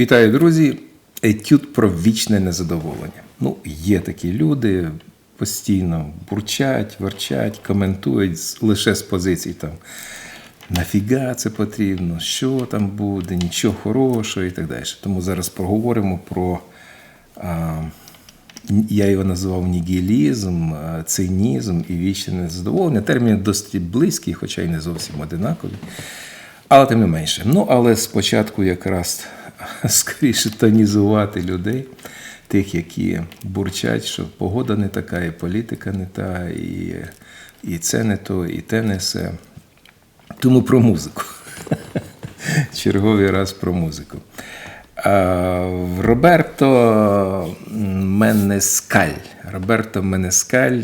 Вітаю, друзі! Етюд про вічне незадоволення. Ну, є такі люди, постійно бурчать, ворчать, коментують лише з позицій там. Нафіга це потрібно, що там буде, нічого хорошого і так далі. Тому зараз поговоримо про, а, я його називав нігілізм, цинізм і вічне незадоволення. Терміни досить близькі, хоча й не зовсім одинакові. Але тим не менше. Ну, але спочатку якраз скоріше тонізувати людей, тих, які бурчать, що погода не така, і політика не та, і, і це не то, і те не все. Тому про музику. Черговий раз про музику. Роберто Менескаль. Роберто Менескаль.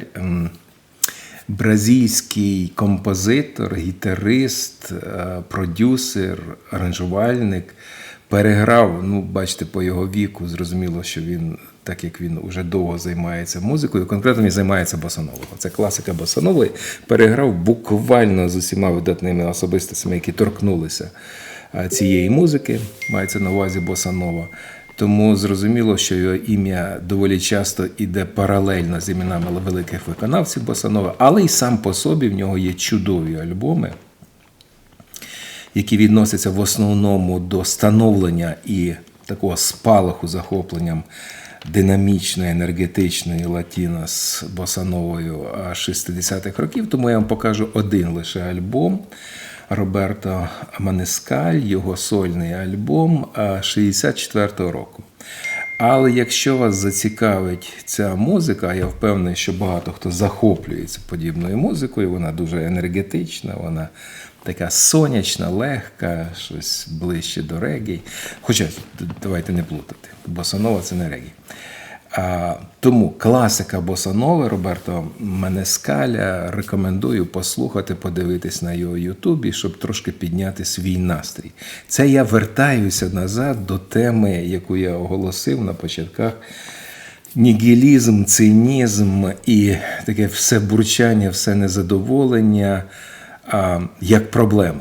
бразильський композитор, гітарист, продюсер, аранжувальник. Переграв, ну, бачите, по його віку, зрозуміло, що він, так як він уже довго займається музикою, конкретно він займається босановою. Це класика босанової. Переграв буквально з усіма видатними особистостями, які торкнулися цієї музики, мається на увазі босанова. Тому зрозуміло, що його ім'я доволі часто іде паралельно з іменами великих виконавців Босанова, але й сам по собі в нього є чудові альбоми, які відносяться в основному до становлення і такого спалаху захопленням динамічної, енергетичної латіна з босановою 60-х років. Тому я вам покажу один лише альбом. Роберто Манескаль, його сольний альбом 64-го року. Але якщо вас зацікавить ця музика, я впевнений, що багато хто захоплюється подібною музикою, вона дуже енергетична, вона така сонячна, легка, щось ближче до регі. Хоча давайте не плутати, босанова це не регі. А, тому класика босанови Роберто Менескаля рекомендую послухати, подивитись на його Ютубі, щоб трошки підняти свій настрій. Це я вертаюся назад до теми, яку я оголосив на початках. Нігілізм, цинізм і таке все бурчання, все незадоволення а, як проблема.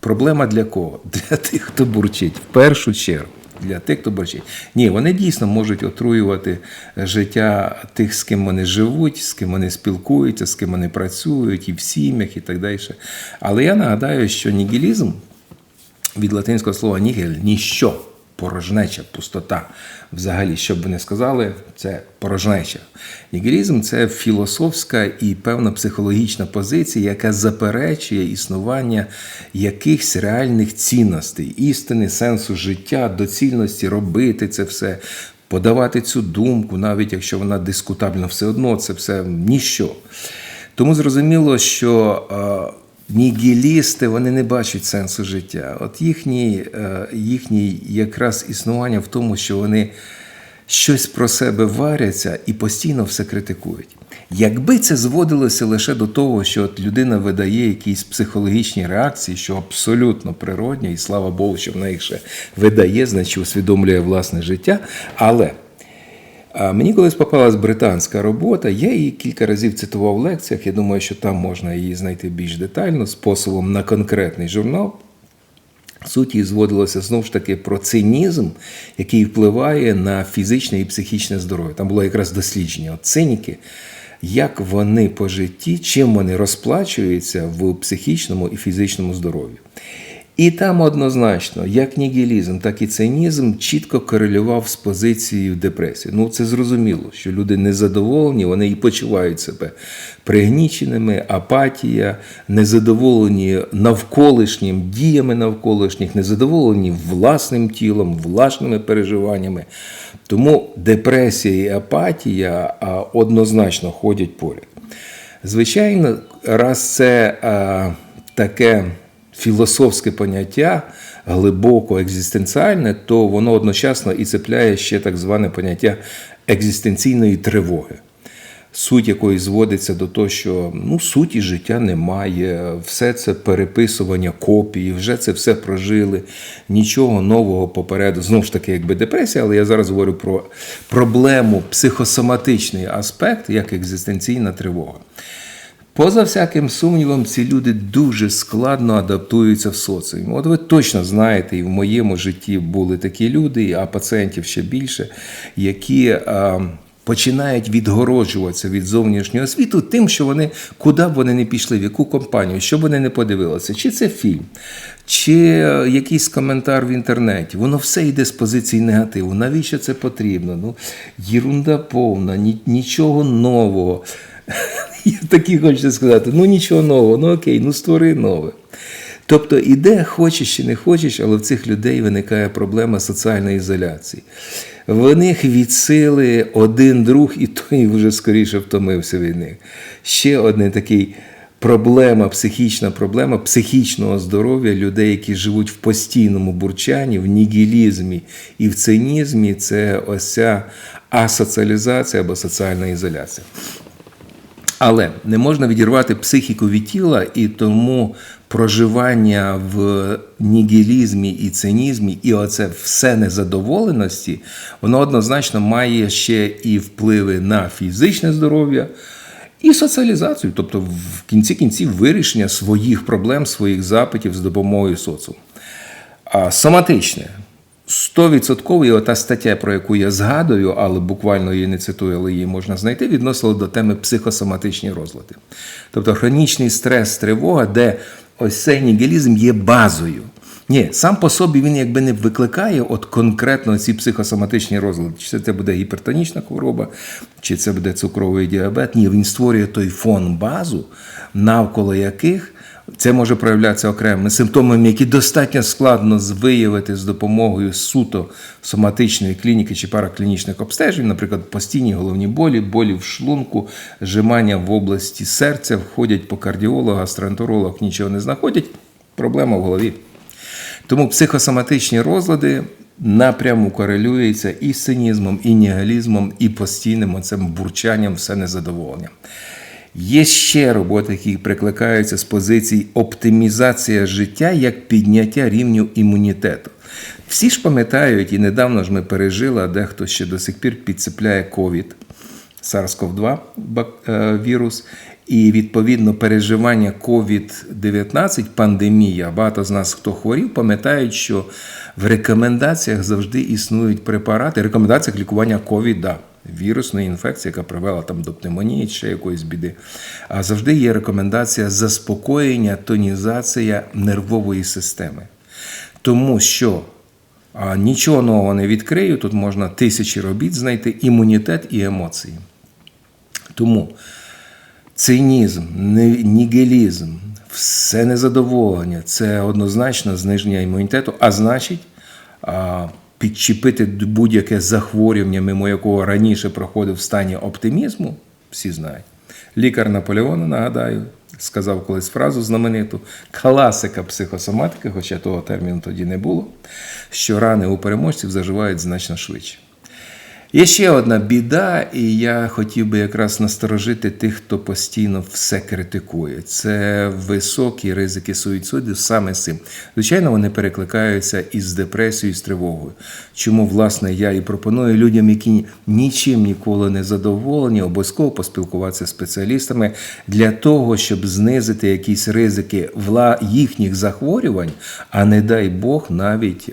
Проблема для кого? Для тих, хто бурчить, в першу чергу. Для тих, хто борчить. Ні, вони дійсно можуть отруювати життя тих, з ким вони живуть, з ким вони спілкуються, з ким вони працюють, і в сім'ях, і так далі. Але я нагадаю, що нігілізм від латинського слова нігель ніщо, порожнеча, пустота. Взагалі, що б ви не сказали, це порожнеча. Нігілізм це філософська і певна психологічна позиція, яка заперечує існування якихось реальних цінностей, істини, сенсу життя, доцільності робити це все. Подавати цю думку, навіть якщо вона дискутабельна, все одно це все ніщо. Тому зрозуміло, що е, нігілісти вони не бачать сенсу життя. От їхній, е, їхній якраз існування в тому, що вони щось про себе варяться і постійно все критикують. Якби це зводилося лише до того, що от людина видає якісь психологічні реакції, що абсолютно природні, і слава Богу, що вона їх ще видає, значить усвідомлює власне життя. Але мені колись попалась британська робота, я її кілька разів цитував в лекціях. Я думаю, що там можна її знайти більш детально, з посилом на конкретний журнал. Суть її зводилася знову ж таки про цинізм, який впливає на фізичне і психічне здоров'я. Там було якраз дослідження. От циніки, як вони по житті, чим вони розплачуються в психічному і фізичному здоров'ю. І там однозначно, як нігілізм, так і цинізм чітко корелював з позицією депресії. Ну, це зрозуміло, що люди незадоволені, вони і почувають себе пригніченими, апатія, незадоволені навколишнім діями навколишніх, незадоволені власним тілом, власними переживаннями. Тому депресія і апатія однозначно ходять поряд. Звичайно, раз це а, таке філософське поняття, глибоко екзистенціальне, то воно одночасно і цепляє ще так зване поняття екзистенційної тривоги. Суть якої зводиться до того, що ну, суті життя немає, все це переписування копії, вже це все прожили, нічого нового попереду. Знову ж таки, якби депресія, але я зараз говорю про проблему, психосоматичний аспект, як екзистенційна тривога. Поза всяким сумнівом, ці люди дуже складно адаптуються в соціумі. От ви точно знаєте, і в моєму житті були такі люди, а пацієнтів ще більше, які а, починають відгороджуватися від зовнішнього світу тим, що вони куди б вони не пішли, в яку компанію, що б вони не подивилися, чи це фільм, чи якийсь коментар в інтернеті. Воно все йде з позиції негативу. Навіщо це потрібно? Ну, єрунда повна, ні- нічого нового. Я такі хочу сказати, ну нічого нового, ну окей, ну створи нове. Тобто іде, хочеш чи не хочеш, але в цих людей виникає проблема соціальної ізоляції. В них від сили один друг, і той вже скоріше втомився від них. Ще один такий проблема, психічна проблема психічного здоров'я людей, які живуть в постійному бурчанні, в нігілізмі і в цинізмі це ось ця асоціалізація або соціальна ізоляція. Але не можна відірвати психіку від тіла, і тому проживання в нігілізмі і цинізмі, і оце все незадоволеності, воно однозначно має ще і впливи на фізичне здоров'я і соціалізацію, тобто в кінці кінців вирішення своїх проблем, своїх запитів з допомогою соціуму. А соматичне. 100% і ота стаття, про яку я згадую, але буквально її не цитую, але її можна знайти, відносила до теми психосоматичні розлади. Тобто хронічний стрес, тривога, де ось цей нігілізм є базою. Ні, сам по собі він якби не викликає от конкретно ці психосоматичні розлади. Чи це буде гіпертонічна хвороба, чи це буде цукровий діабет. Ні, він створює той фон базу, навколо яких це може проявлятися окремими симптомами, які достатньо складно виявити з допомогою суто соматичної клініки чи параклінічних обстежень, наприклад, постійні головні болі, болі в шлунку, жимання в області серця, входять по кардіологу, гастроентеролог, нічого не знаходять. Проблема в голові. Тому психосоматичні розлади напряму корелюються і з цинізмом, і нігілізмом, і постійним оцим бурчанням, все незадоволенням. Є ще роботи, які прикликаються з позиції оптимізація життя як підняття рівню імунітету. Всі ж пам'ятають, і недавно ж ми пережили, а дехто ще до сих пір підцепляє ковід, SARS-CoV-2 е, вірус, і відповідно переживання COVID-19, пандемія. Багато з нас, хто хворів, пам'ятають, що в рекомендаціях завжди існують препарати, в рекомендаціях лікування COVID, да, вірусної інфекції, яка привела там до пневмонії ще якоїсь біди. А завжди є рекомендація заспокоєння, тонізація нервової системи. Тому що а, нічого нового не відкрию, тут можна тисячі робіт знайти імунітет і емоції. Тому цинізм, нігілізм, все незадоволення це однозначно зниження імунітету, а значить, підчепити будь-яке захворювання, мимо якого раніше проходив в стані оптимізму, всі знають. Лікар Наполеона, нагадаю, сказав колись фразу знамениту класика психосоматики, хоча того терміну тоді не було, що рани у переможців заживають значно швидше. Є ще одна біда, і я хотів би якраз насторожити тих, хто постійно все критикує. Це високі ризики суїциду саме з цим. Звичайно, вони перекликаються із депресією, з тривогою. Чому, власне, я і пропоную людям, які нічим ніколи не задоволені, обов'язково поспілкуватися з спеціалістами для того, щоб знизити якісь ризики їхніх захворювань, а не дай Бог навіть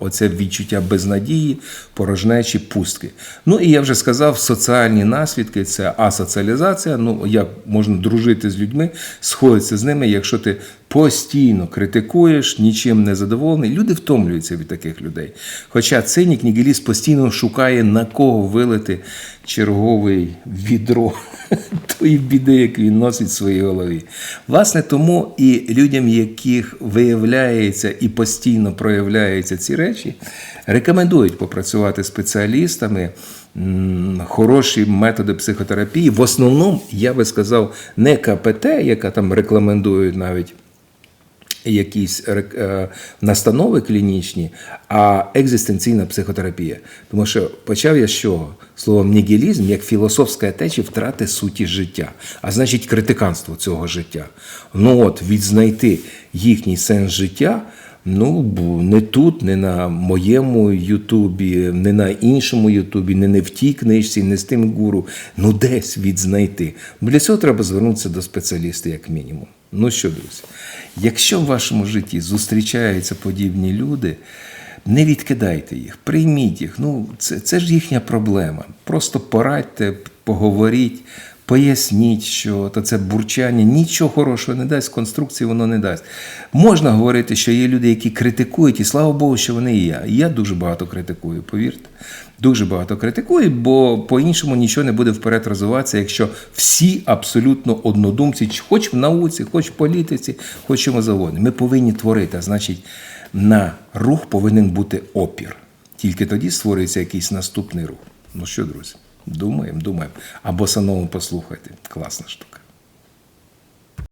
оце відчуття безнадії, порожнечі, пустки. По-людськи. Ну і я вже сказав, соціальні наслідки це асоціалізація. Ну, як можна дружити з людьми, сходитися з ними, якщо ти постійно критикуєш, нічим не задоволений. Люди втомлюються від таких людей. Хоча цинік, нігіліст постійно шукає на кого вилити черговий відро тої біди, як він носить в своїй голові. Власне, тому і людям, яких виявляється і постійно проявляються ці речі, рекомендують попрацювати спеціалістами. Хороші методи психотерапії. В основному, я би сказав, не КПТ, яка там рекомендують навіть якісь е, настанови клінічні, а екзистенційна психотерапія. Тому що почав я з чого? Словом нігілізм як філософська течія втрати суті життя, а значить критиканство цього життя. Ну от відзнайти їхній сенс життя. Ну, не тут, не на моєму Ютубі, не на іншому Ютубі, не, не в тій книжці, не з тим гуру. Ну, десь відзнайти. Для цього треба звернутися до спеціаліста, як мінімум. Ну що, друзі, якщо в вашому житті зустрічаються подібні люди, не відкидайте їх, прийміть їх. Ну, це, це ж їхня проблема. Просто порадьте, поговоріть. Поясніть, що то це бурчання нічого хорошого не дасть, конструкції воно не дасть. Можна говорити, що є люди, які критикують, і слава Богу, що вони і я. Я дуже багато критикую, повірте. Дуже багато критикую, бо по-іншому нічого не буде вперед розвиватися, якщо всі абсолютно однодумці, хоч в науці, хоч в політиці, хоч чому завгодно. Ми повинні творити, а значить, на рух повинен бути опір. Тільки тоді створюється якийсь наступний рух. Ну що, друзі? Думаємо, думаємо. Або санову послухайте. Класна штука.